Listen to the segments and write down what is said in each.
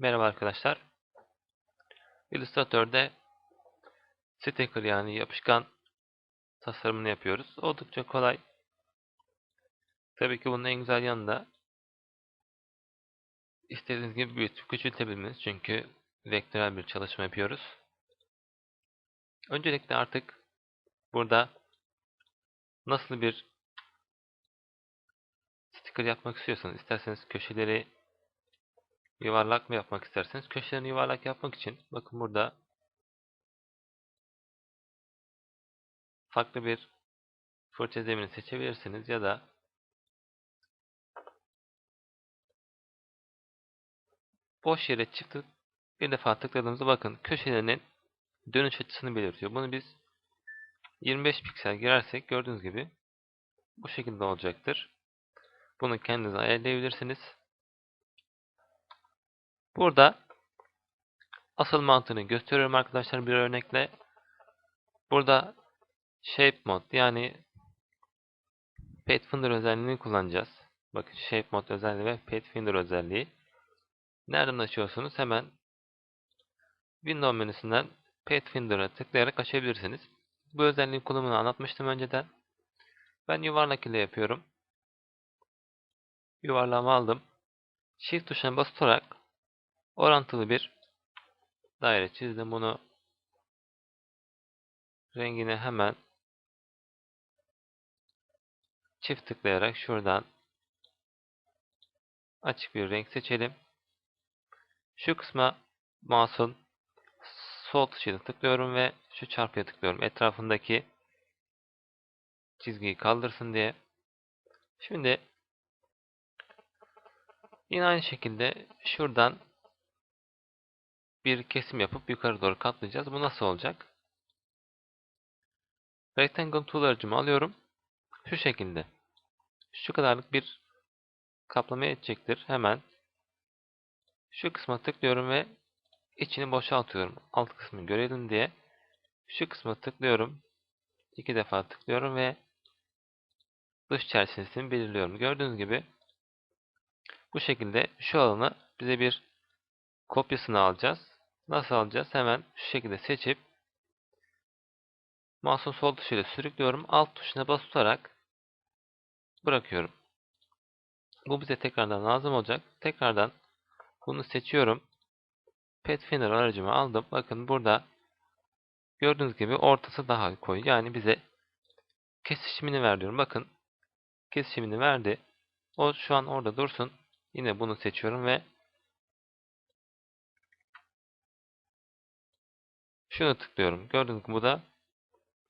Merhaba arkadaşlar. Illustrator'da sticker yani yapışkan tasarımını yapıyoruz. Oldukça kolay. Tabii ki bunun en güzel yanı da istediğiniz gibi büyütüp küçültebilmeniz. Çünkü vektörel bir çalışma yapıyoruz. Öncelikle artık burada nasıl bir sticker yapmak istiyorsanız, isterseniz köşeleri yuvarlak mı yapmak isterseniz köşelerini yuvarlak yapmak için bakın burada farklı bir fırça zemini seçebilirsiniz ya da boş yere çift tık- bir defa tıkladığımızda bakın köşelerinin dönüş açısını belirtiyor. Bunu biz 25 piksel girersek gördüğünüz gibi bu şekilde olacaktır. Bunu kendiniz ayarlayabilirsiniz. Burada asıl mantığını gösteriyorum arkadaşlar bir örnekle. Burada Shape Mode yani Pathfinder özelliğini kullanacağız. Bakın Shape Mode özelliği ve Pathfinder özelliği. Nereden açıyorsunuz? Hemen Windows menüsünden Pathfinder'a tıklayarak açabilirsiniz. Bu özelliğin kullanımını anlatmıştım önceden. Ben yuvarlak ile yapıyorum. Yuvarlağımı aldım. Shift tuşuna basarak orantılı bir daire çizdim. Bunu rengine hemen çift tıklayarak şuradan açık bir renk seçelim. Şu kısma mouse'un sol tuşuyla tıklıyorum ve şu çarpıya tıklıyorum. Etrafındaki çizgiyi kaldırsın diye. Şimdi yine aynı şekilde şuradan bir kesim yapıp yukarı doğru katlayacağız. Bu nasıl olacak? Rectangle tool aracımı alıyorum. Şu şekilde. Şu kadarlık bir kaplama edecektir. Hemen şu kısma tıklıyorum ve içini boşaltıyorum. Alt kısmını görelim diye. Şu kısma tıklıyorum. iki defa tıklıyorum ve dış çerçevesini belirliyorum. Gördüğünüz gibi bu şekilde şu alanı bize bir kopyasını alacağız. Nasıl alacağız? Hemen şu şekilde seçip mouse'un sol tuşuyla sürüklüyorum. Alt tuşuna bas tutarak bırakıyorum. Bu bize tekrardan lazım olacak. Tekrardan bunu seçiyorum. Pathfinder aracımı aldım. Bakın burada gördüğünüz gibi ortası daha koyu. Yani bize kesişimini ver diyorum. Bakın kesişimini verdi. O şu an orada dursun. Yine bunu seçiyorum ve şunu tıklıyorum. Gördüğünüz gibi bu da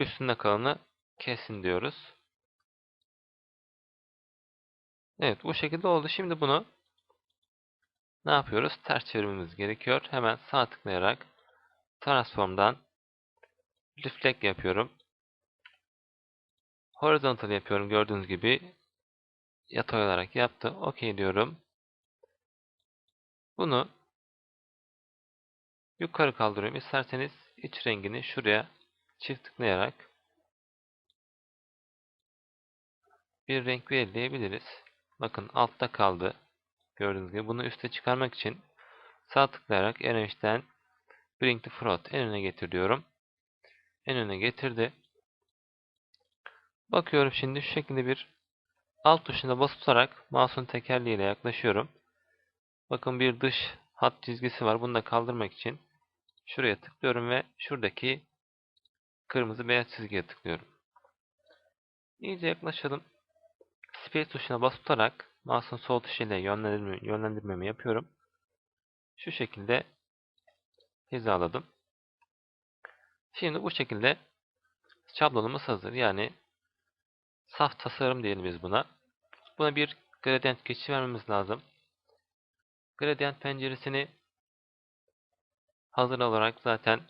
üstünde kalanı kesin diyoruz. Evet bu şekilde oldu. Şimdi bunu ne yapıyoruz? Ters çevirmemiz gerekiyor. Hemen sağ tıklayarak Transform'dan Reflect yapıyorum. Horizontal yapıyorum. Gördüğünüz gibi yatay olarak yaptı. OK diyorum. Bunu yukarı kaldırıyorum. İsterseniz iç rengini şuraya çift tıklayarak bir renk belirleyebiliriz. Bakın altta kaldı. Gördüğünüz gibi bunu üste çıkarmak için sağ tıklayarak Arrange'den Bring to Front en öne getir diyorum. En öne getirdi. Bakıyorum şimdi şu şekilde bir alt tuşuna basıp tutarak mouse'un tekerleğiyle yaklaşıyorum. Bakın bir dış hat çizgisi var. Bunu da kaldırmak için şuraya tıklıyorum ve şuradaki kırmızı beyaz çizgiye tıklıyorum. İyice yaklaşalım. Space tuşuna basıp tutarak mouse'un sol tuşuyla yönlendirme, yönlendirmemi yapıyorum. Şu şekilde hizaladım. Şimdi bu şekilde şablonumuz hazır. Yani saf tasarım diyelim biz buna. Buna bir gradient geçişi vermemiz lazım. Gradient penceresini hazır olarak zaten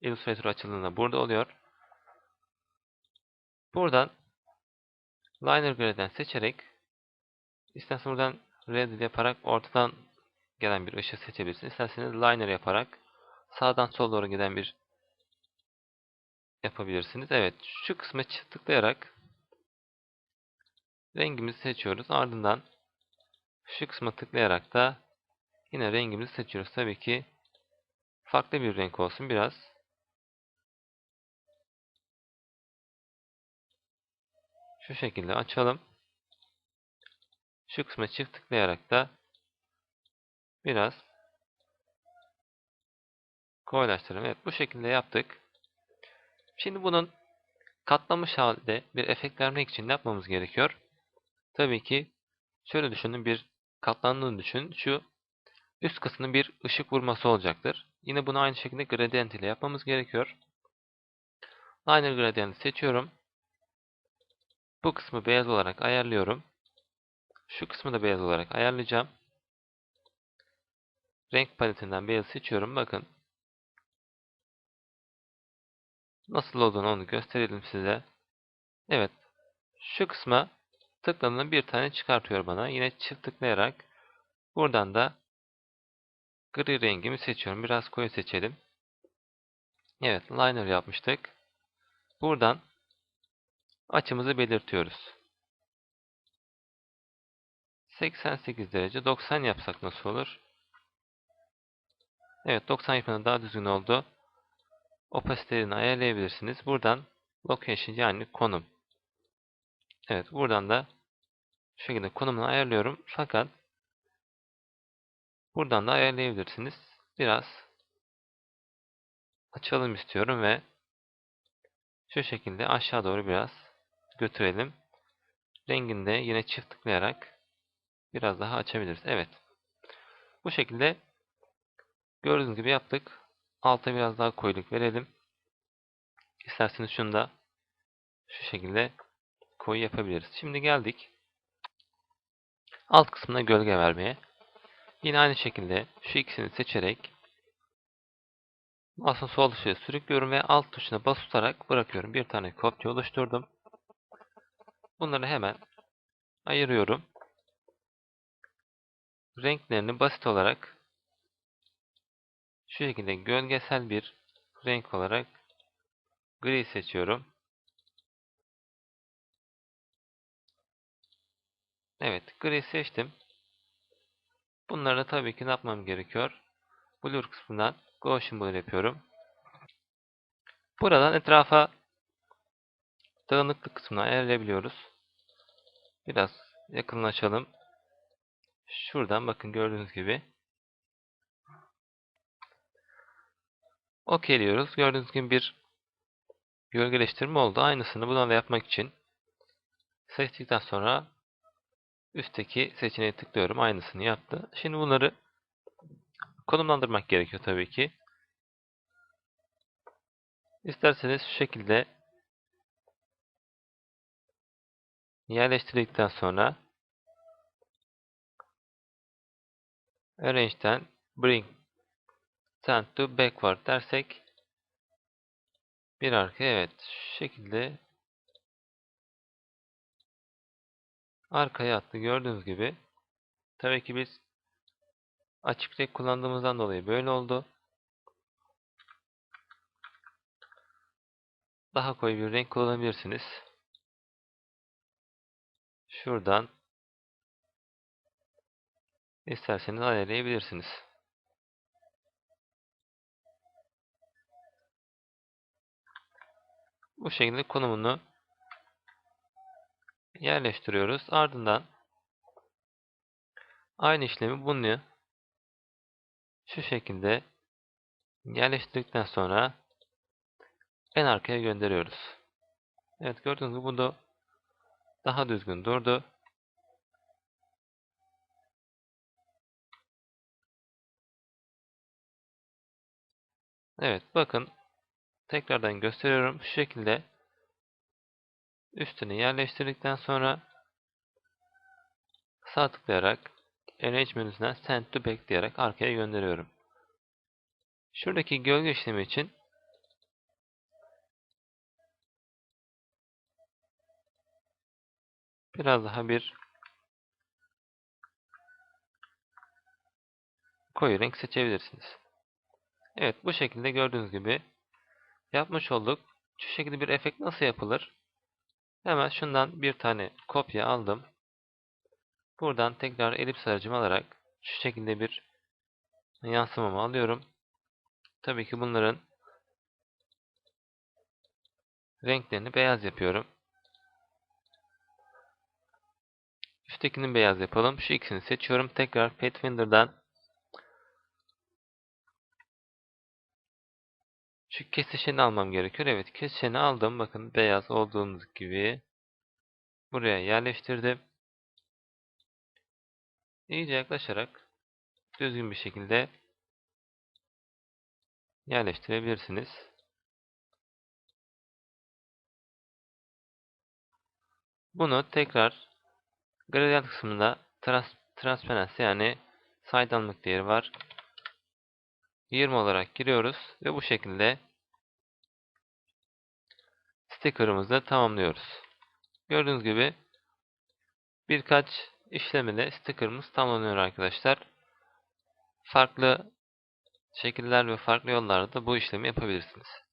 Illustrator açıldığında burada oluyor. Buradan Liner Gradient seçerek isterseniz buradan Red yaparak ortadan gelen bir ışık seçebilirsiniz. İsterseniz Liner yaparak sağdan sola doğru giden bir yapabilirsiniz. Evet, şu kısma tıklayarak rengimizi seçiyoruz. Ardından şu kısma tıklayarak da Yine rengimizi seçiyoruz. Tabii ki farklı bir renk olsun biraz. Şu şekilde açalım. Şu kısma çift tıklayarak da biraz koyulaştıralım. Evet bu şekilde yaptık. Şimdi bunun katlamış halde bir efekt vermek için ne yapmamız gerekiyor? Tabii ki şöyle düşünün bir katlandığını düşün. Şu üst kısmının bir ışık vurması olacaktır. Yine bunu aynı şekilde gradient ile yapmamız gerekiyor. Liner gradient'i seçiyorum. Bu kısmı beyaz olarak ayarlıyorum. Şu kısmı da beyaz olarak ayarlayacağım. Renk paletinden beyaz seçiyorum. Bakın. Nasıl olduğunu onu gösterelim size. Evet. Şu kısma tıkladığımda bir tane çıkartıyor bana. Yine çift tıklayarak buradan da gri rengimi seçiyorum. Biraz koyu seçelim. Evet. Liner yapmıştık. Buradan açımızı belirtiyoruz. 88 derece 90 yapsak nasıl olur? Evet 90 yapmanın daha düzgün oldu. Opasitelerini ayarlayabilirsiniz. Buradan location yani konum. Evet buradan da şu şekilde konumunu ayarlıyorum. Fakat buradan da ayarlayabilirsiniz. Biraz açalım istiyorum ve şu şekilde aşağı doğru biraz götürelim. Renginde yine çift tıklayarak biraz daha açabiliriz. Evet. Bu şekilde gördüğünüz gibi yaptık. Alta biraz daha koyuluk verelim. İsterseniz şunu da şu şekilde koyu yapabiliriz. Şimdi geldik. Alt kısmına gölge vermeye. Yine aynı şekilde şu ikisini seçerek mouse'un sol tuşuna sürüklüyorum ve alt tuşuna bas tutarak bırakıyorum. Bir tane kopya oluşturdum. Bunları hemen ayırıyorum. Renklerini basit olarak şu şekilde gölgesel bir renk olarak gri seçiyorum. Evet, gri seçtim. Bunları tabii ki ne yapmam gerekiyor? Blur kısmından Gaussian Blur yapıyorum. Buradan etrafa dağınıklık kısmını ayarlayabiliyoruz. Biraz yakınlaşalım. Şuradan bakın gördüğünüz gibi. OK diyoruz. Gördüğünüz gibi bir gölgeleştirme oldu. Aynısını buradan da yapmak için seçtikten sonra üstteki seçeneğe tıklıyorum. Aynısını yaptı. Şimdi bunları konumlandırmak gerekiyor tabii ki. İsterseniz şu şekilde yerleştirdikten sonra Arrange'den Bring Send to Backward dersek bir arka evet şu şekilde arkaya attı gördüğünüz gibi. Tabii ki biz açık renk kullandığımızdan dolayı böyle oldu. Daha koyu bir renk kullanabilirsiniz. Şuradan isterseniz ayarlayabilirsiniz. Bu şekilde konumunu yerleştiriyoruz. Ardından aynı işlemi bunu şu şekilde yerleştirdikten sonra en arkaya gönderiyoruz. Evet gördüğünüz gibi bu da daha düzgün durdu. Evet bakın tekrardan gösteriyorum. Şu şekilde üstüne yerleştirdikten sonra sağ tıklayarak Arrange menüsünden Send to Back diyerek arkaya gönderiyorum. Şuradaki gölge işlemi için biraz daha bir koyu renk seçebilirsiniz. Evet bu şekilde gördüğünüz gibi yapmış olduk. Şu şekilde bir efekt nasıl yapılır? Hemen şundan bir tane kopya aldım. Buradan tekrar elips aracımı alarak şu şekilde bir yansımamı alıyorum. Tabii ki bunların renklerini beyaz yapıyorum. Üsttekini beyaz yapalım. Şu ikisini seçiyorum. Tekrar Pathfinder'dan şu kesişeni almam gerekiyor. Evet kesişeni aldım. Bakın beyaz olduğumuz gibi buraya yerleştirdim. İyice yaklaşarak düzgün bir şekilde yerleştirebilirsiniz. Bunu tekrar gradient kısmında trans transparency yani saydamlık değeri var. 20 olarak giriyoruz ve bu şekilde sticker'ımızı tamamlıyoruz. Gördüğünüz gibi birkaç işlemle sticker'ımız tamamlanıyor arkadaşlar. Farklı şekiller ve farklı yollarda bu işlemi yapabilirsiniz.